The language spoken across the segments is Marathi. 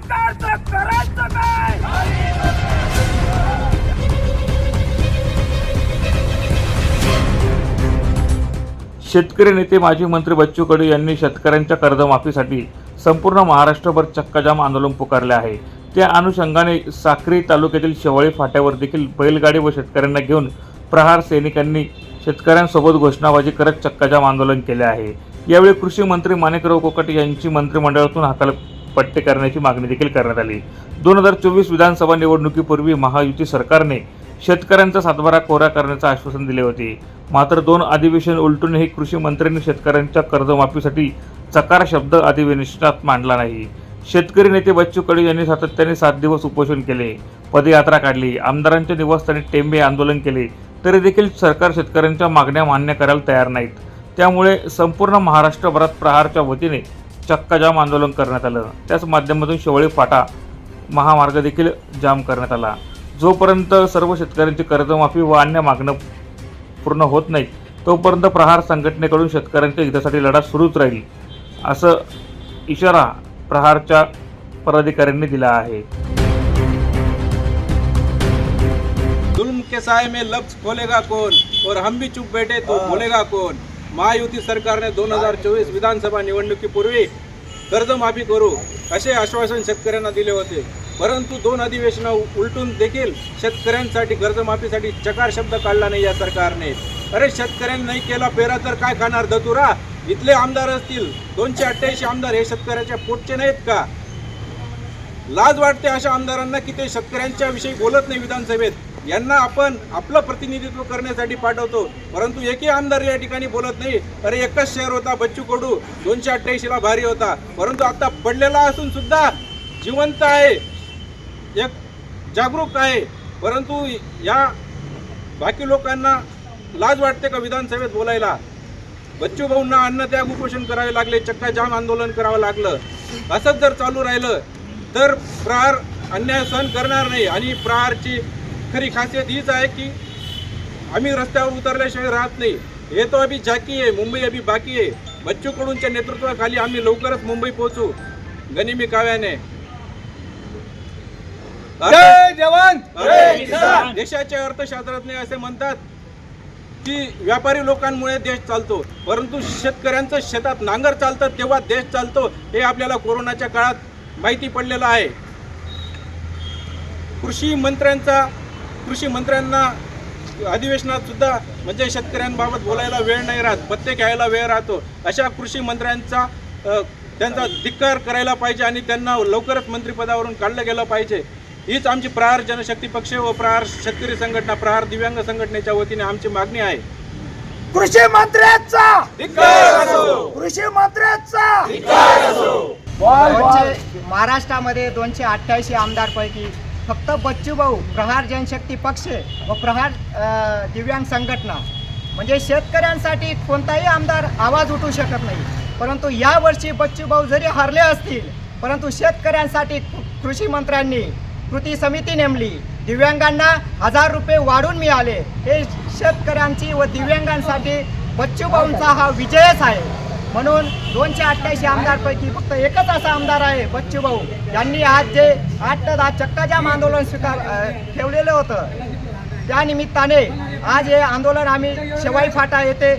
सरकारचं करायचं काय शेतकरी नेते माजी मंत्री बच्चू कडू यांनी शेतकऱ्यांच्या कर्जमाफीसाठी संपूर्ण महाराष्ट्रभर चक्काजाम आंदोलन पुकारले आहे. त्या अनुषंगाने साक्री तालुक्यातील शेवाळी फाट्यावर देखील बैलगाडी व शेतकऱ्यांना घेऊन प्रहार सैनिकांनी शेतकऱ्यांसोबत घोषणाबाजी करत चक्काजाम आंदोलन केले आहे. यावेळी कृषी मंत्री माणिकराव कोकट यांची मंत्रिमंडळातून पट्टे करण्याची मागणी देखील करण्यात आली. दोन हजार चोवीस विधानसभा निवडणुकीपूर्वी महायुती सरकारने शेतकऱ्यांचा सातबारा कोरा करण्याचं आश्वासन दिले होते. मात्र दोन अधिवेशन उलटूनही कृषी मंत्र्यांनी शेतकऱ्यांच्या कर्जमाफीसाठी चकार शब्द अधिवेशनात मांडला नाही. शेतकरी नेते बच्चू कडू यांनी सातत्याने सात दिवस उपोषण केले पदयात्रा काढली आमदारांच्या निवासस्थानी टेंबे आंदोलन केले तरी देखील सरकार शेतकऱ्यांच्या मागण्या मान्य करायला तयार नाहीत. त्यामुळे संपूर्ण महाराष्ट्रभरात प्रहारच्या वतीने चक्काजाम आंदोलन करण्यात आलं. त्याच माध्यमातून शेवळी फाटा महामार्ग देखील जाम करण्यात आला. जोपर्यंत सर्व शेतकऱ्यांची कर्जमाफी व अन्य मागणं पूर्ण होत नाही तोपर्यंत प्रहार संघटनेकडून शेतकऱ्यांच्या हितासाठी लढा सुरूच राहील असं इशारा प्रहारच्या पदाधिकाऱ्यांनी दिला आहे. जुल्म के साय में लफ्ज खोलेगा कौन? और हम भी चुप बैठे तो बोलेगा कौन? महायुती सरकारने दोन हजार चोवीस विधानसभा निवडणुकीपूर्वी कर्जमाफी करू असे आश्वासन शेतकऱ्यांना दिले होते. परंतु दोन अधिवेशनं उलटून देखील शेतकऱ्यांसाठी कर्जमाफीसाठी चकार शब्द काढला नाही या सरकारने. अरे शेतकऱ्यांनी नाही केला पेरा तर काय खाणार दतुरा इथले आमदार असतील. दोनशे अठ्ठ्याऐंशी आमदार हे शेतकऱ्याच्या पोटचे नाहीत का? लाज वाटते अशा आमदारांना की ते शेतकऱ्यांच्या विषयी बोलत नाही विधानसभेत. यांना आपण आपलं प्रतिनिधित्व करण्यासाठी पाठवतो. परंतु एकही आमदार या ठिकाणी बोलत नाही. अरे एकच शहर होता बच्चू कडू. दोनशे अठ्ठ्याऐंशीला भारी होता. परंतु आता पडलेला असून सुद्धा जिवंत आहे. एक जागरूक आहे. परंतु या बाकी लोकांना लाज वाटते का विधानसभेत बोलायला? बच्चू भाऊंना अन्नत्याग उपोषण करावे लागले चक्काजाम आंदोलन करावं लागलं. असंच जर चालू राहिलं तर प्रहार अन्याय सहन करणार नाही. आणि प्रहारची खरी खासियत हीच आहे की आम्ही रस्त्यावर उतरल्याशिवाय राहत नाही. हे तो अभी झाकी आहे मुंबई अभी बाकी आहे. बच्चू कडूंच्या नेतृत्वाखाली आम्ही लवकरच मुंबई पोहोचू. गनिमी काव्याने. जवान! अरे, देशाचे अर्थशास्त्रज्ञ असे म्हणतात की व्यापारी लोकांमुळे देश चालतो. परंतु शेतकऱ्यांचं शेतात नांगर चालतं तेव्हा देश चालतो. हे आपल्याला कोरोनाच्या काळात माहिती पडलेलं आहे. कृषी मंत्र्यांचा कृषी मंत्र्यांना अधिवेशनात सुद्धा म्हणजे शेतकऱ्यांबाबत बोलायला वेळ नाही राहत पत्ते घ्यायला वेळ राहतो. अशा कृषी मंत्र्यांचा त्यांचा धिक्कार करायला पाहिजे आणि त्यांना लवकरच मंत्रिपदावरून काढलं गेलं पाहिजे. हीच आमची प्रहार जनशक्ती पक्ष व प्रहार शेतकरी संघटना प्रहार दिव्यांग संघटनेच्या वतीने आमची मागणी आहे. कृषी मंत्र्याचा! धिक्कार असो! कृषी मंत्र्याचा! दोनशे महाराष्ट्रामध्ये दोनशे अठ्ठ्याऐंशी आमदारपैकी फक्त बच्चू भाऊ प्रहार जनशक्ती पक्ष व प्रहार दिव्यांग संघटना. म्हणजे शेतकऱ्यांसाठी कोणताही आमदार आवाज उठू शकत नाही. परंतु यावर्षी बच्चू भाऊ जरी हरले असतील परंतु शेतकऱ्यांसाठी कृषी मंत्र्यांनी कृती समिती नेमली. दिव्यांगांना हजार रुपये वाढून मिळाले. हे शेतकऱ्यांची व दिव्यांगांसाठी बच्चू भाऊंचा हा विजयच आहे. म्हणून दोनशे अठ्ठ्याऐंशी आमदारपैकी फक्त एकच असा आमदार आहे बच्चू भाऊ यांनी आज जे आठ दहा चक्काजाम आंदोलन स्वीकार ठेवलेलं होतं त्या निमित्ताने आज हे आंदोलन आम्ही शेवाई फाटा येथे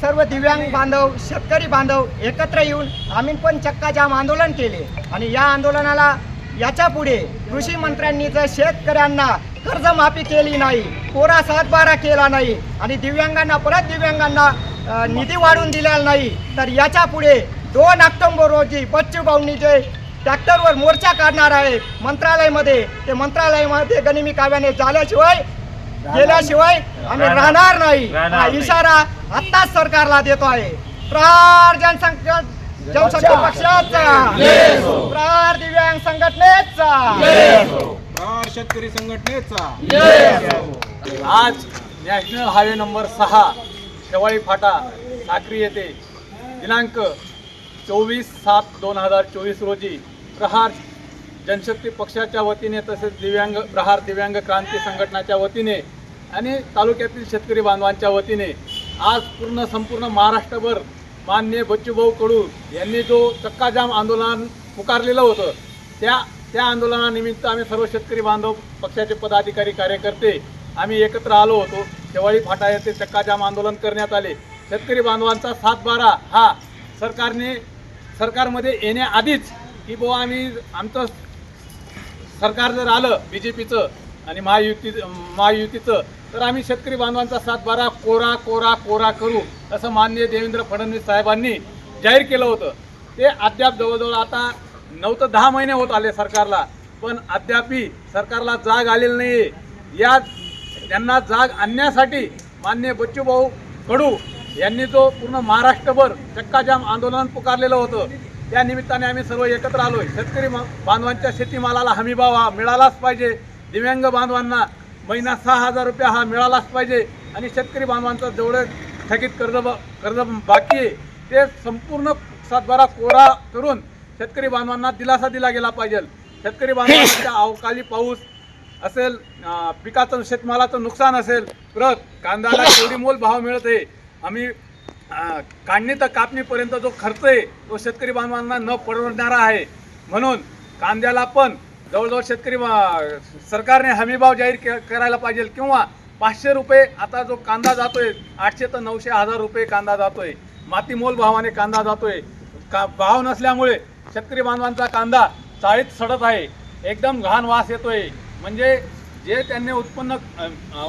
सर्व दिव्यांग बांधव शेतकरी बांधव एकत्र येऊन आम्ही पण चक्काजाम आंदोलन केले. आणि या आंदोलनाला याच्यापुढे कृषी मंत्र्यांनी जर शेतकऱ्यांना कर्जमाफी केली नाही कोरा सातबारा केला नाही आणि दिव्यांगांना परत दिव्यांगांना निधी वाढवून दिलेला नाही तर याच्यापुढे दोन ऑक्टोबर रोजी बच्चू भाऊंनी जे ट्रॅक्टरवर मोर्चा काढणार आहे मंत्रालयामध्ये ते मंत्रालयामध्ये गनिमी काव्याने झाल्याशिवाय गेल्याशिवाय आम्ही राहणार नाही. हा इशारा आत्ताच सरकारला देतो आहे. प्रहार जनसंख्या जनशक्ती पक्षाचा. प्रहार दिव्यांग संघटनेचा. प्रहार शेतकरी संघटनेचा. आज नॅशनल हायवे नंबर सहा शेवाळी फाटा साक्री येथे दिनांक चोवीस सात दोन हजार चोवीस रोजी प्रहार जनशक्ती पक्षाच्या वतीने तसेच दिव्यांग प्रहार दिव्यांग क्रांती संघटनाच्या वतीने आणि तालुक्यातील शेतकरी बांधवांच्या वतीने आज पूर्ण संपूर्ण महाराष्ट्रभर मान्य बच्चूभाऊ कडू यांनी जो चक्काजाम आंदोलन पुकारलेलं होतं त्या त्या आंदोलनानिमित्त आम्ही सर्व शेतकरी बांधव पक्षाचे पदाधिकारी कार्यकर्ते आम्ही एकत्र आलो होतो. शेवाळी फाटा येथे चक्काजाम आंदोलन करण्यात आले. शेतकरी बांधवांचा सातबारा हा सरकारने सरकारमध्ये येण्याआधीच की बुवा आम्ही आमचं सरकार जर आलं बी जे पीचं आणि महायुती महायुतीचं तर आम्ही शेतकरी बांधवांचा सातबारा कोरा कोरा कोरा करू असं माननीय देवेंद्र फडणवीस साहेबांनी जाहीर केलं होतं. ते अद्याप जवळजवळ आता नऊ तर दहा महिने होत आले सरकारला. पण अद्यापही सरकारला जाग आलेली नाही आहे या त्यांना जाग आणण्यासाठी माननीय बच्चूभाऊ कडू यांनी जो पूर्ण महाराष्ट्रभर चक्काजाम आंदोलन पुकारलेलं होतं त्या निमित्ताने आम्ही सर्व एकत्र आलोय. शेतकरी मा- बांधवांच्या शेतीमालाला हमीभाव हा मिळालाच पाहिजे. दिव्यांग बांधवांना महिना सहा हजार रुपये हा मिळालाच पाहिजे. आणि शेतकरी बांधवांचं जेवढं थकीत कर्ज ब- कर्ज बाकी आहे ते संपूर्ण सातबारा कोरा करून शेतकरी बांधवांना दिलासा दिला गेला पाहिजे. शेतकरी बांधवांच्या अवकाळी पाऊस असेल पिकाचं शेतमालाचं नुकसान असेल परत कांद्याला एवढी मोल भाव मिळत आहे आम्ही काढणी तर कापणीपर्यंत जो खर्च आहे तो शेतकरी बांधवांना न परवडणारा आहे. म्हणून कांद्याला पण जवळजवळ शेतकरी सरकारने हमीभाव जाहीर के- करायला पाहिजे किंवा पाचशे रुपये आता जो कांदा जातोय आठशे तर नऊशे हजार रुपये कांदा जातोय. मातीमोल भावाने कांदा जातोय. का भाव नसल्यामुळे शेतकरी बांधवांचा कांदा चाळीत सडत आहे. एकदम घाण वास येतोय. म्हणजे जे त्यांनी उत्पन्न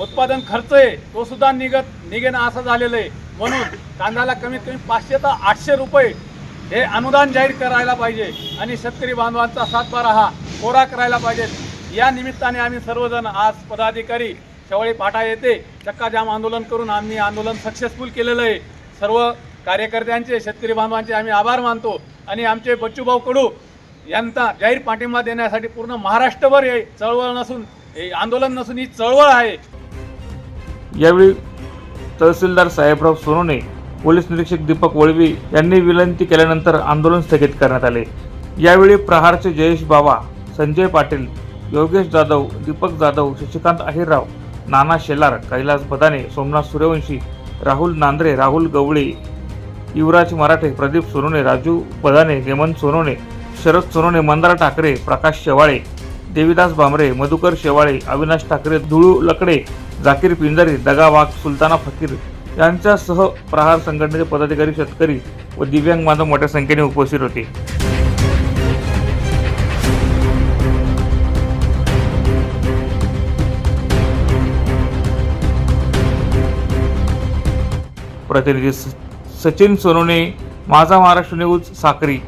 उत्पादन खर्च आहे तो सुद्धा निघत निघेना असं झालेलं आहे. म्हणून कांद्याला कमीत कमी पाचशे ते आठशे रुपये हे अनुदान जाहीर करायला पाहिजे आणि शेतकरी बांधवांचा सातबारा हा कोरा करायला पाहिजे. या निमित्ताने आम्ही सर्वजण आज पदाधिकारी शेवळी पाटा येथे चक्काजाम आंदोलन करून आम्ही आंदोलन सक्सेसफुल केलेलं आहे. सर्व कार्यकर्त्यांचे शेतकरी बांधवांचे आम्ही आभार मानतो आणि आमचे बच्चूभाऊ कडू यांचा जाहीर पाठिंबा देण्यासाठी पूर्ण महाराष्ट्रभर हे चळवळ नसून हे आंदोलन नसून ही चळवळ आहे. यावेळी तहसीलदार साहेबराव सोनोने पोलीस निरीक्षक दीपक वळवी यांनी विनंती केल्यानंतर आंदोलन स्थगित करण्यात आले. यावेळी प्रहारचे जयेश बाबा संजय पाटील योगेश जाधव दीपक जाधव शशिकांत अहिरराव नाना शेलार कैलास बदाने सोमनाथ सूर्यवंशी राहुल नांद्रे राहुल गवळे युवराज मराठे प्रदीप सोनोने राजू बदाने हेमंत सोनोने शरद सोनोने मंदार ठाकरे प्रकाश शेवाळे देवीदास भामरे मधुकर शेवाळे अविनाश ठाकरे धुळू लकडे जाकीर पिंजारी दगा वाघ सुलताना फकीर यांच्यासह प्रहार संघटनेचे पदाधिकारी शेतकरी व दिव्यांग बांधव मोठ्या संख्येने उपस्थित होते. प्रतिनिधी स- सचिन सोनोने माझा महाराष्ट्र न्यूज साक्री.